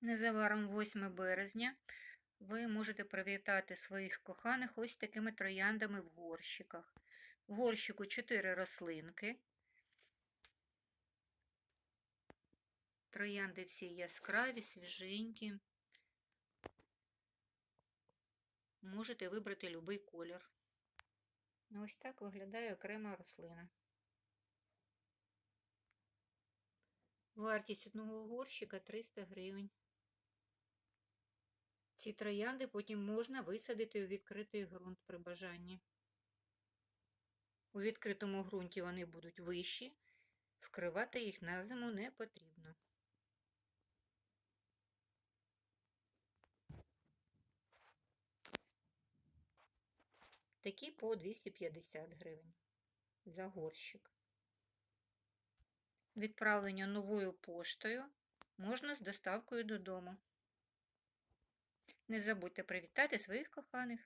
Незабаром 8 березня ви можете привітати своїх коханих ось такими трояндами в горщиках. В горщику 4 рослинки. Троянди всі яскраві, свіженькі. Можете вибрати будь-який колір. Ну, Ось так виглядає окрема рослина. Вартість одного горщика 300 гривень. Ці троянди потім можна висадити у відкритий ґрунт при бажанні. У відкритому ґрунті вони будуть вищі, вкривати їх на зиму не потрібно. Такі по 250 гривень за горщик. Відправлення новою поштою можна з доставкою додому. Не забудьте привітати своїх коханих.